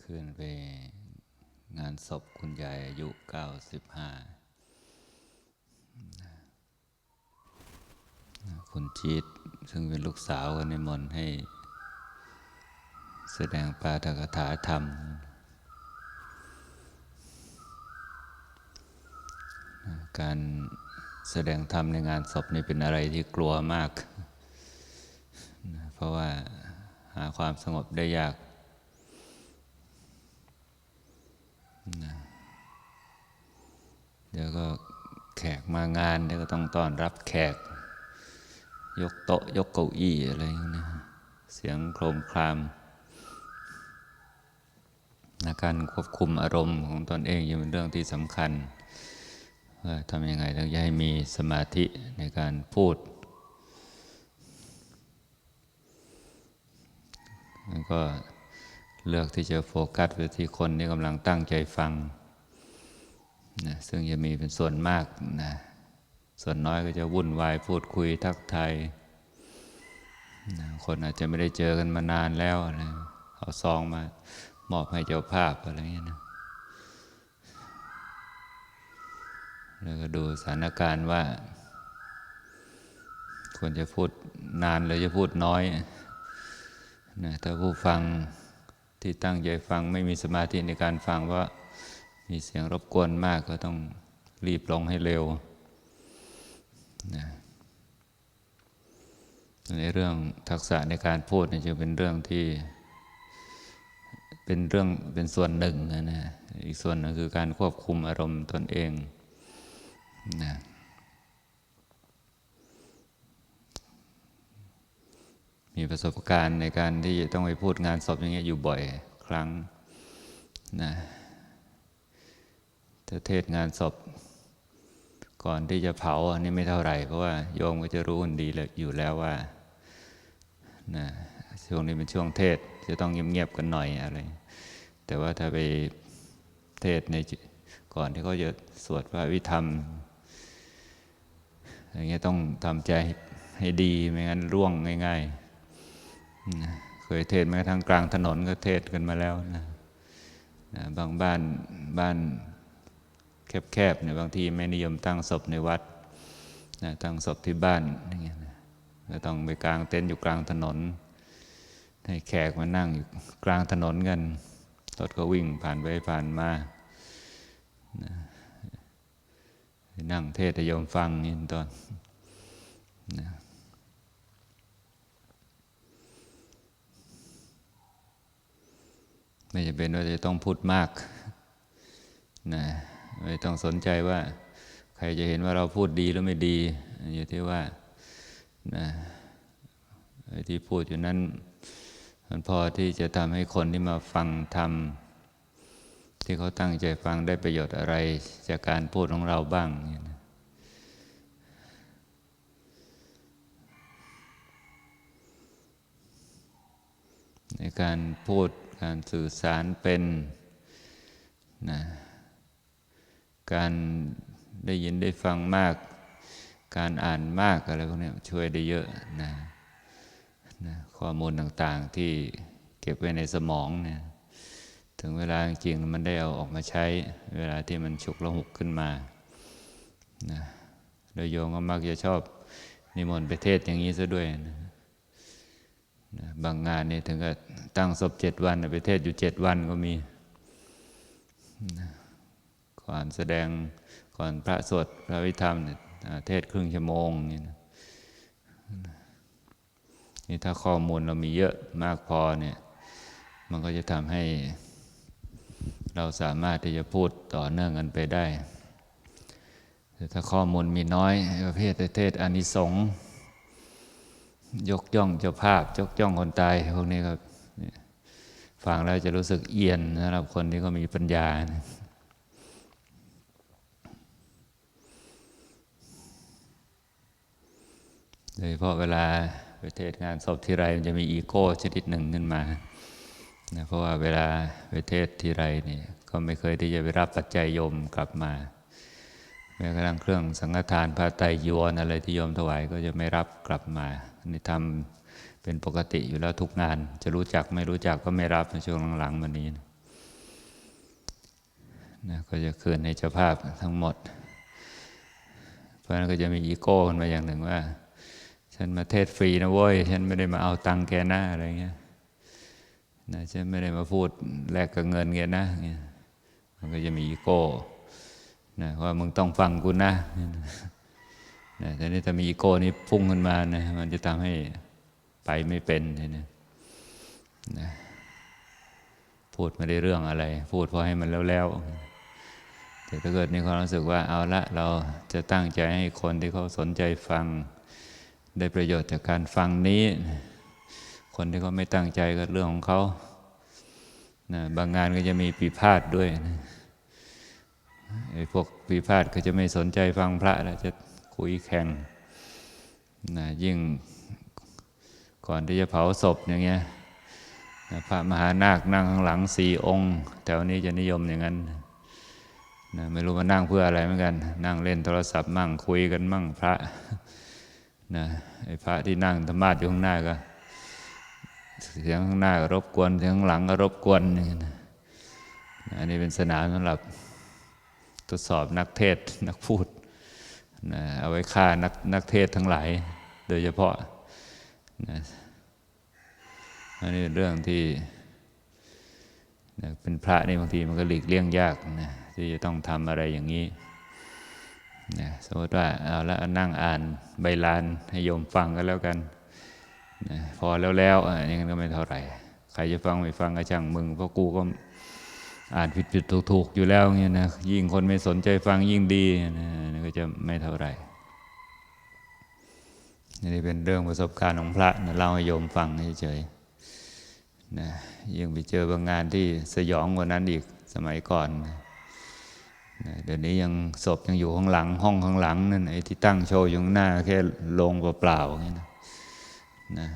คืนไปงานศพคุณยายอายุ 95 คุณจีดซึ่งเป็นลูกสาวกันในมนให้ แสดงปาฐกถาธรรม การแสดงธรรมในงานศพนี่เป็นอะไรที่กลัวมาก เพราะว่าหาความสงบได้ยาก เดี๋ยวก็แขกมางานเดี๋ยวก็ต้องต้อนรับแขก ยกโต๊ะยกเก้าอี้อะไรอย่างนี้นะเสียงโครมครามนะการควบคุมอารมณ์ของตนเองยังเป็นเรื่องที่สำคัญว่าทำยังไงถึงจะให้มีสมาธิในการพูดแล้วก็เลือกที่จะโฟกัสไปที่คนที่กำลังตั้งใจฟัง นะซึ่งจะมีเป็นส่วนมากนะส่วนน้อยก็จะวุ่นวายพูดคุยทักทายนะคนอาจจะไม่ได้เจอกันมานานแล้วนะเอาซองมามอบให้เจ้าภาพอะไรเงี้ยนะแล้วก็ดูสถานการณ์ว่า ควรจะพูดนานหรือจะพูดน้อยนะถ้าผู้ฟังที่ตั้งใจฟังไม่มีสมาธิในการฟังว่า มีเสียงรบกวนมากก็ต้องรีบลงให้เร็วนะในเรื่องทักษะในการพูดนี่จึงเป็นเรื่องที่ เป็นเรื่องเป็นส่วนหนึ่งนะนะอีกส่วนหนึงคือการควบคุมอารมณ์ตนเองนะมีประสบการณ์ในการที่ต้องไปพูดงานศพอย่างเงี้ยอยู่บ่อยครั้งนะ ถ้าเทศงานศพ ก่อนที่จะเผาอันนี้ไม่เท่าไหร่ เพราะว่าโยมก็จะรู้กันดีเลยอยู่แล้วว่านะช่วงนี้เป็นช่วงเทศจะต้องเงียบๆกันหน่อยอะไร แต่ว่าถ้าไปเทศในก่อนที่เขาจะสวดพระวิธรรมอย่างเงี้ยต้องทำใจให้ดีไม่งั้นร่วงง่ายๆ เคยเทศแม้กระทั่งกลางถนนก็เทศกันมาแล้วนะ บางบ้านบ้าน แคบๆเนี่ยบางทีไม่นิยมตั้งศพในวัดนะตั้งศพที่บ้านอย่างเงี้ยนะก็ต้องไปกลางเต็นท์อยู่กลางถนน ให้แขกมานั่งอยู่กลางถนนกันรถก็วิ่งผ่านไปผ่านมานะนั่งเทศน์โยมฟังนี่ตอนนะไม่จำเป็นว่าจะต้องพูดมากนะ ไม่ต้องสนใจว่า ใครจะเห็นว่าเราพูดดีหรือไม่ดี อยู่ที่ว่านะที่พูดอยู่นั้นมันพอที่จะทำให้คนที่มาฟังทำที่เขาตั้งใจฟังได้ประโยชน์อะไร จากการพูดของเราบ้างนะในการพูดการสื่อสารเป็นนะ การได้ยินได้ฟังมาก การอ่านมากอะไรพวกนี้ช่วยได้เยอะนะนะข้อมูลต่างๆที่เก็บไว้ในสมองเนี่ยถึงเวลาจริงมันได้เอาออกมาใช้ เวลาที่มันฉุกละหุกขึ้นมานะโดยโยมก็มักจะชอบนิมนต์ไปเทศอย่างนี้ซะด้วยนะนะบางงานเนี่ยถึงกับตั้งศพเจ็ดวันไปเทศอยู่เจ็ดวันก็มีนะ ก่อนแสดงก่อนพระสวดพระวิธรรมเนี่ยเทศครึ่งชั่วโมงนี่นะนี่ถ้าข้อมูลเรามีเยอะมากพอเนี่ย มันก็จะทำให้ เราสามารถที่จะพูดต่อเนื่องกันไปได้แต่ถ้าข้อมูลมีน้อยประเภทเทศอานิสงส์ยกย่องเจ้าภาพ ยกย่องคนตายพวกนี้ก็ฟังแล้วจะรู้สึกเอียนสำหรับคนที่ก็มีปัญญานะ โดยเฉพาะเวลาไปเทศงานศพที่ไรมันจะมีอีโก้ชนิดหนึ่งขึ้นมานะเพราะว่าเวลาไปเทศที่ไรนี่ก็ไม่เคยที่จะไปรับปัจจัยโยมกลับมาแม้กระทั่งเครื่องสังฆทานพระไตรยวนอะไรที่โยมถวายก็จะไม่รับกลับมาอันนี้ทำเป็นปกติอยู่แล้วทุกงาน จะรู้จักไม่รู้จักก็ไม่รับในช่วงหลังๆมานี้นะนะก็จะคืนให้เจ้าภาพทั้งหมด เพราะฉะนั้นก็จะมีอีโก้ขึ้นมาอย่างหนึ่งว่า ฉันมาเทศฟรีนะเว้ย ฉันไม่ได้มาเอาตังค์แกหน้าอะไรเงี้ยนะฉันไม่ได้มาพูดแลกกับเงินแกนะเงี้ยมันก็จะมีอีโก้นะว่ามึงต้องฟังกูนะนะแต่นี่ถ้ามีอีโก้นี้พุ่งขึ้นมานะมันจะทำให้ไปไม่เป็นทีนี้นะพูดไม่ได้เรื่องอะไร พูดพอให้มันแล้วๆแต่ถ้าเกิดมีความรู้สึกว่าเอาละเราจะตั้งใจให้คนที่เขาสนใจฟัง ได้ประโยชน์จากการฟังนี้ คนที่เขาไม่ตั้งใจก็เรื่องของเขานะบางงานก็จะมีปีพาดด้วยนะไอ้พวกปีพาดก็จะไม่สนใจฟังพระแล้วจะคุยแข่งนะยิ่งก่อนที่จะเผาศพอย่างเงี้ยพระมหานาคนั่งข้างหลังสี่องค์ แถวนี้จะนิยมอย่างนั้นนะไม่รู้มานั่งเพื่ออะไรเหมือนกัน นั่งเล่นโทรศัพท์มั่งคุยกันมั่งพระ นะไอ้พระที่นั่งธรรมาอยู่ข้างหน้าก็เสียงข้างหน้าก็รบกวนเสียงข้างหลังก็รบกวนนี่นะอันนี้เป็นสนามสำหรับทดสอบนักเทศนักพูดนะเอาไว้ฆ่านักนักเทศทั้งหลาย โดยเฉพาะนะอันนี้เป็นเรื่องที่นะเป็นพระนี่บางทีมันก็หลีกเลี่ยงยากนะที่จะต้องทำอะไรอย่างนี้ นะสมมติว่าเอาละนั่งอ่านใบลานให้โยมฟังก็แล้วกันนะพอแล้วแล้วอย่างนั้นก็ไม่เท่าไหร่ ใครจะฟังไม่ฟังก็ช่างมึงเพราะกูก็อ่านผิดผิดถูกถูกอยู่แล้วเงี้ยนะยิ่งคนไม่สนใจฟังยิ่งดีนะนี่ก็จะไม่เท่าไหร่นี่เป็นเรื่องประสบการณ์ของพระนะเล่าให้โยมฟังเฉยๆนะยังไปเจอบางงานที่สยองกว่านั้นอีกสมัยก่อนนะ เดี๋ยวนี้ยังศพยังอยู่ข้างหลัง ห้องข้างหลังนั่นไอ้ที่ตั้งโชว์อยู่ข้างหน้าแค่โลงเปล่าๆอย่างนี้นะนะ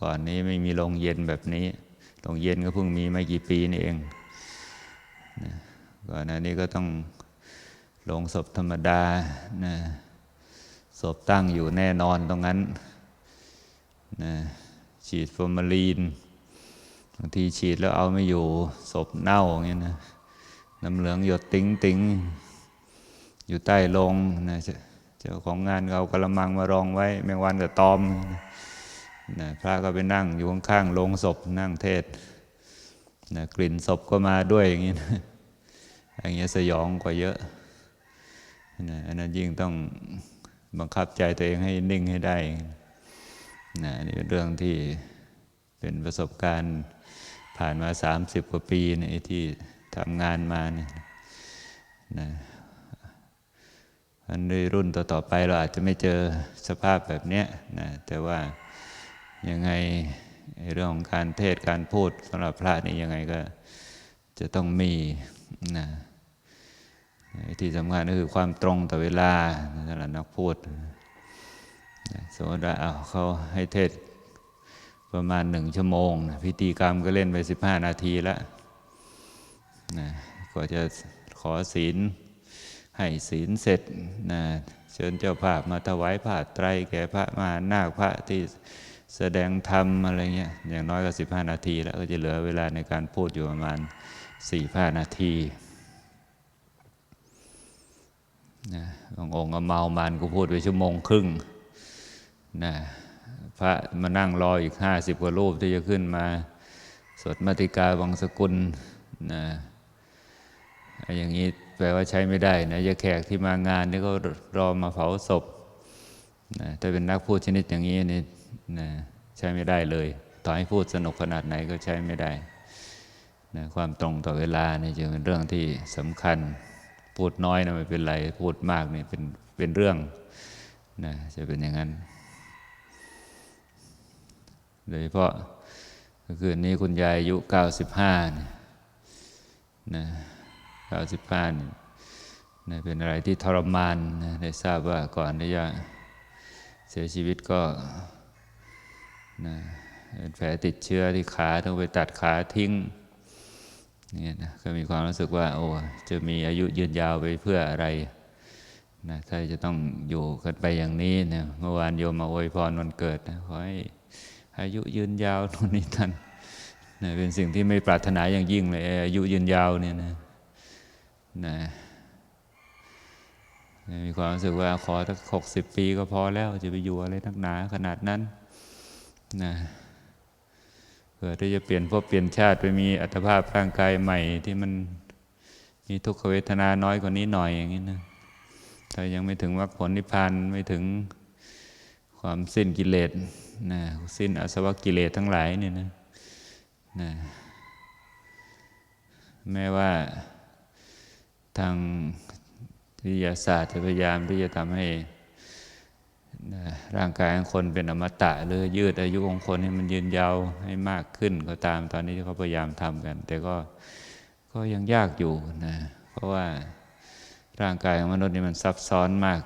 ก่อนนี้ไม่มีโรงเย็นแบบนี้โรงเย็นก็เพิ่งมีไม่กี่ปีนี่เองนะก่อนหน้านี้ก็ต้องโรงศพธรรมดานะศพตั้งอยู่แน่นอนตรงนั้นนะฉีดฟอร์มาลีนบางทีฉีดแล้วเอาไม่อยู่ศพเน่าอย่างเงี้ยนะ น้ำเหลืองหยดติ้งติ้งอยู่ใต้โรงนะเจ้าของงานเอากระมังมารองไว้ แมงวันกับตอมนะพระก็ไปนั่งอยู่ข้างๆโรงศพนั่งเทศนะกลิ่นศพก็มาด้วยอย่างนี้นะอย่างเงี้ยสยองกว่าเยอะนะอันนั้นยิ่งต้องบังคับใจตัวเองให้นิ่งให้ได้นะนี่เป็นเรื่องที่เป็นประสบการณ์ผ่านมา 30 กว่าปีในที่ ทำงานมาเนี่ยนะอันในรุ่นต่อๆไปเราอาจจะไม่เจอสภาพแบบเนี้ยนะแต่ว่ายังไงเรื่องของการเทศการพูดสำหรับพระนี่ยังไงก็จะต้องมีนะที่สำคัญก็คือความตรงต่อเวลาสำหรับนักพูดนะสมมติว่าเอาเขาให้เทศประมาณหนึ่งชั่วโมง พิธีกรรมก็เล่นไปสิบห้านาทีแล้ว นะก็จะขอศีล ให้ศีลเสร็จนะเชิญเจ้าภาพมาถวายผ้าไตรแก่พระมหานาคพระที่แสดงธรรมอะไรเงี้ยอย่างน้อยก็สิบห้านาที แล้วก็จะเหลือเวลาในการพูดอยู่ประมาณสี่ห้านาทีนะบางองค์ก็เมามันก็พูดไปชั่วโมงครึ่งนะพระมานั่งรออีกห้าสิบกว่ารูปที่จะขึ้นมา สดมติกาวังสกุลนะ อย่างนี้แปลว่าใช้ไม่ได้นะยาแขกที่มางานนี่ก็รอมาเผาศพนะถ้าเป็นนักพูดชนิดอย่างนี้นี่นะใช้ไม่ได้เลย ต่อให้พูดสนุกขนาดไหนก็ใช้ไม่ได้นะความตรงต่อเวลานี่จึงเป็นเรื่องที่สำคัญ พูดน้อยนะไม่เป็นไร พูดมากนี่เป็นเป็นเรื่องนะจะเป็นอย่างนั้นโดยเฉพาะคืนนี้คุณยายอายุ 95นะนะ 95นี่นะเป็นอะไรที่ทรมานนะได้ทราบว่าก่อนที่จะเสียชีวิตก็นะแผลติดเชื้อที่ขาต้องไปตัดขาทิ้งเนี่ยนะก็มีความรู้สึกว่า โอ้จะมีอายุยืนยาวไปเพื่ออะไรนะถ้าจะต้องอยู่กันไปอย่างนี้เนี่ยเมื่อวานโยมมาอวยพรวันเกิดนะขอให้อายุยืนยาวตรงนี้ท่านนะเป็นสิ่งที่ไม่ปรารถนาอย่างยิ่งเลยอายุยืนยาวเนี่ยนะ นะมีความรู้สึกว่าขอสักหกสิบปีก็พอแล้วจะไปอยู่อะไรนักหนาขนาดนั้นนะเพื่อที่จะเปลี่ยนพบเปลี่ยนชาติไปมีอัตภาพร่างกายใหม่ที่มันมีทุกขเวทนาน้อยกว่านี้หน่อยอย่างนี้นะถ้ายังไม่ถึงมรรคผลนิพพานไม่ถึงความสิ้นกิเลสนะสิ้นอสวะกิเลสทั้งหลายเนี่ยนะนะแม้ว่า ทางวิทยาศาสตร์จะพยายามที่จะทำให้ร่างกายของคนเป็นอมตะหรือยืดอายุของคนให้มันยืนยาวให้มากขึ้นก็ตามตอนนี้ที่เขาพยายามทำกัน แต่ก็ก็ยังยากอยู่นะเพราะว่าร่างกายของมนุษย์นี่มันซับซ้อนมาก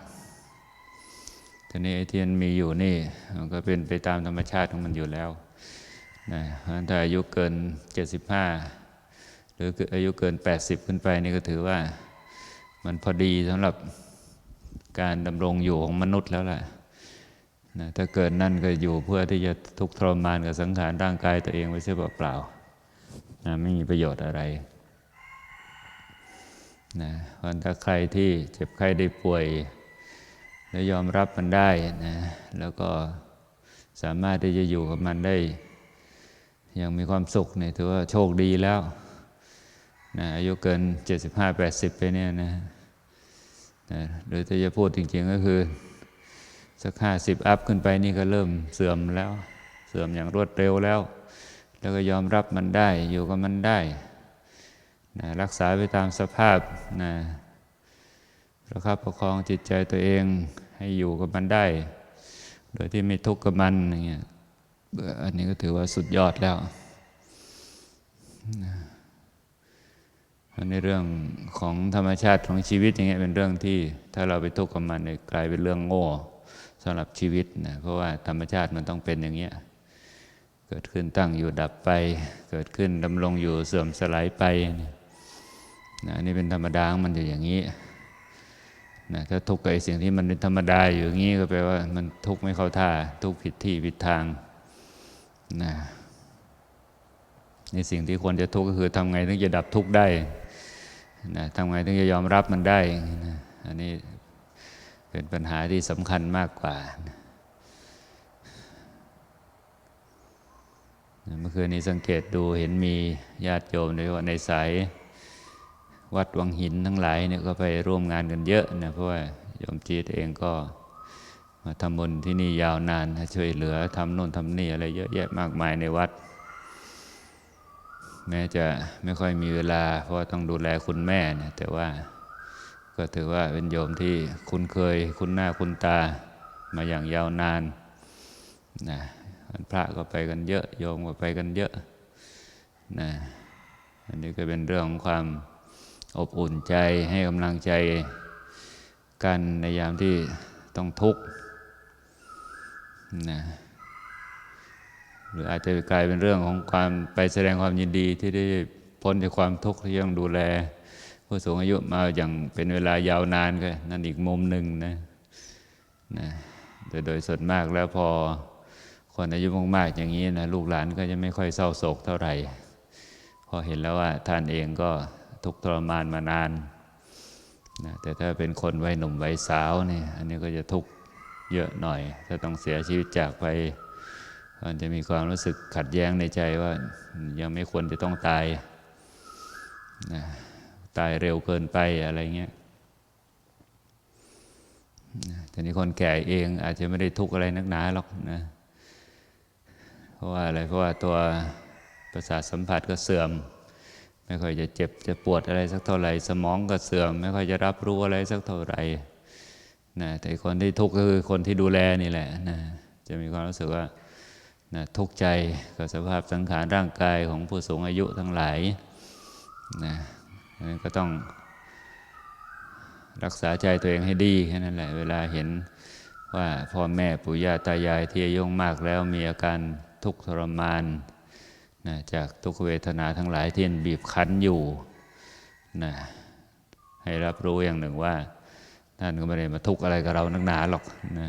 ทีนี้ไอ้ที่มันมีอยู่นี่มันก็เป็นไปตามธรรมชาติของมันอยู่แล้วนะถ้าอายุเกิน 75 หรืออายุเกิน 80 ขึ้นไปนี่ก็ถือว่ามันพอดีสำหรับการดำรงอยู่ของมนุษย์แล้วล่ะนะถ้าเกิดนั่นก็อยู่เพื่อที่จะทุกข์ทรมานกับสังขารร่างกายตัวเองไว้เสียเปล่าๆนะไม่มีประโยชน์อะไรนะเพราะถ้าใครที่เจ็บไข้ได้ป่วย และยอมรับมันได้นะแล้วก็สามารถที่จะอยู่กับมันได้ ยังมีความสุขเนี่ยถือว่าโชคดีแล้ว นะอายุเกิน 75-80 ไปเนี่ยนะนะหรือถ้าจะพูดจริงๆก็คือ สักห้าสิบอัพขึ้นไปนี่ก็เริ่มเสื่อมแล้ว เสื่อมอย่างรวดเร็วแล้ว แล้วก็ยอมรับมันได้อยู่กับมันได้นะรักษาไปตามสภาพนะประคับประคองจิตใจตัวเองให้อยู่กับมันได้ โดยที่ไม่ทุกข์กับมันอย่างเงี้ยอันนี้ก็ถือว่าสุดยอดแล้วนะ ในเรื่องของธรรมชาติของชีวิตอย่างเงี้ยเป็นเรื่องที่ถ้าเราไปทุกข์กับมันเนี่ยกลายเป็นเรื่องโง่สำหรับชีวิตนะเพราะว่าธรรมชาติมันต้องเป็นอย่างเงี้ยเกิดขึ้นตั้งอยู่ดับไป เกิดขึ้นดำรงอยู่เสื่อมสลายไปนะนี่เป็นธรรมดาของมันอยู่อย่างนี้นะถ้าทุกข์กับไอ้สิ่งที่มันเป็นธรรมดาอยู่อย่างนี้ก็แปลว่ามันทุกข์ไม่เข้าท่าทุกข์ผิดที่ผิดทางนะในสิ่งที่ควรจะทุกข์ก็คือทำไงถึงจะดับทุกข์ได้ นะทำไงถึงจะยอมรับมันได้นะอันนี้เป็นปัญหาที่สำคัญมากกว่านะเมื่อคืนนี้สังเกตดูเห็นมีญาติโยมโดยเฉพาะในสายวัดวังหินทั้งหลายเนี่ยก็ไปร่วมงานกันเยอะนะเพราะว่าโยมจีตเองก็มาทำบุญที่นี่ยาวนานช่วยเหลือทำโน่นทำนี่อะไรเยอะแยะมากมายในวัด แม้จะไม่ค่อยมีเวลา เพราะว่าต้องดูแลคุณแม่นะแต่ว่าก็ถือว่าเป็นโยมที่คุ้นเคย คุ้นหน้าคุ้นตามาอย่างยาวนานนะพระก็ไปกันเยอะ โยมก็ไปกันเยอะนะอันนี้ก็เป็นเรื่องของความอบอุ่นใจให้กำลังใจกันในยามที่ต้องทุกข์นะ หรืออาจจะกลายเป็นเรื่องของความไปแสดงความยินดีที่ได้พ้นจากความทุกข์ที่ยังดูแล ผู้สูงอายุมาอย่างเป็นเวลายาวนานก็นั่นอีกมุมหนึ่งนะนะแต่โดยส่วนมากแล้วพอคนอายุมากๆอย่างนี้นะลูกหลานก็จะไม่ค่อยเศร้าโศกเท่าไหร่ พอเห็นแล้วว่าท่านเองก็ทุกข์ทรมานมานานนะแต่ถ้าเป็นคนวัยหนุ่มวัยสาวเนี่ยอันนี้ก็จะทุกข์เยอะหน่อย ถ้าต้องเสียชีวิตจากไป มันจะมีความรู้สึกขัดแย้งในใจว่ายังไม่ควรจะต้องตายนะตายเร็วเกินไปอะไรเงี้ยแต่นี้คนแก่เองอาจจะไม่ได้ทุกข์อะไรนักหนาหรอกนะ เพราะว่าอะไร เพราะว่าตัวประสาทสัมผัสก็เสื่อม ไม่ค่อยจะเจ็บจะปวดอะไรสักเท่าไหร่ สมองก็เสื่อม ไม่ค่อยจะรับรู้อะไรสักเท่าไหร่นะ แต่คนที่ทุกข์ก็คือคนที่ดูแลนี่แหละนะ จะมีความรู้สึกว่า นะทุกข์ใจกับสภาพสังขารร่างกายของผู้สูงอายุทั้งหลายนะนั้นก็ต้องรักษาใจตัวเองให้ดีแค่นั้นแหละ เวลาเห็นว่าพ่อแม่ปู่ย่าตายายที่อายุมากแล้วมีอาการทุกข์ทรมานนะจากทุกเวทนาทั้งหลายที่บีบคั้นอยู่นะให้รับรู้อย่างหนึ่งว่าท่านก็ไม่ได้มาทุกข์อะไรกับเรานักหนาหรอกนะ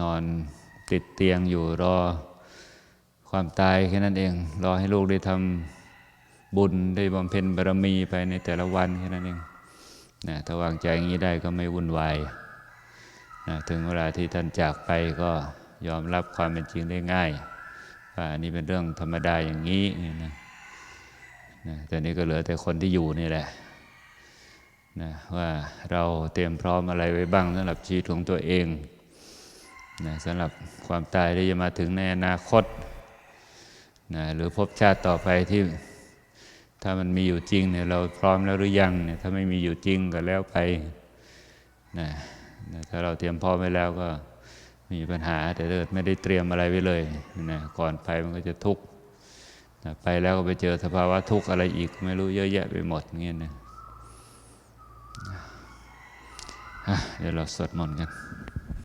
นอน ติดเตียงอยู่รอความตายแค่นั้นเอง รอให้ลูกได้ทำบุญได้บำเพ็ญบารมีไปในแต่ละวันแค่นั้นเองนะถ้าวางใจอย่างนี้ได้ก็ไม่วุ่นวายนะถึงเวลาที่ท่านจากไปก็ยอมรับความเป็นจริงได้ง่ายว่าอันนี้เป็นเรื่องธรรมดาอย่างนี้เนี่ยนะนะแต่นี้ก็เหลือแต่คนที่อยู่นี่แหละนะว่าเราเตรียมพร้อมอะไรไว้บ้างสำหรับชีวิตของตัวเอง นะสำหรับความตายที่จะมาถึงในอนาคตนะหรือภพชาติต่อไปที่ถ้ามันมีอยู่จริงเนี่ยเราพร้อมแล้วหรือยังเนี่ยถ้าไม่มีอยู่จริงก็แล้วไปนะนะถ้าเราเตรียมพร้อมไว้แล้วก็ไมมีปัญหา แต่ถ้าเกิดไม่ได้เตรียมอะไรไว้เลยนะก่อนไปมันก็จะทุกข์นะไปแล้วก็ไปเจอสภาวะทุกข์อะไรอีก ไม่รู้เยอะแยะไปหมดเงี้ยนะอะเดี๋ยวเราสวดมนต์กัน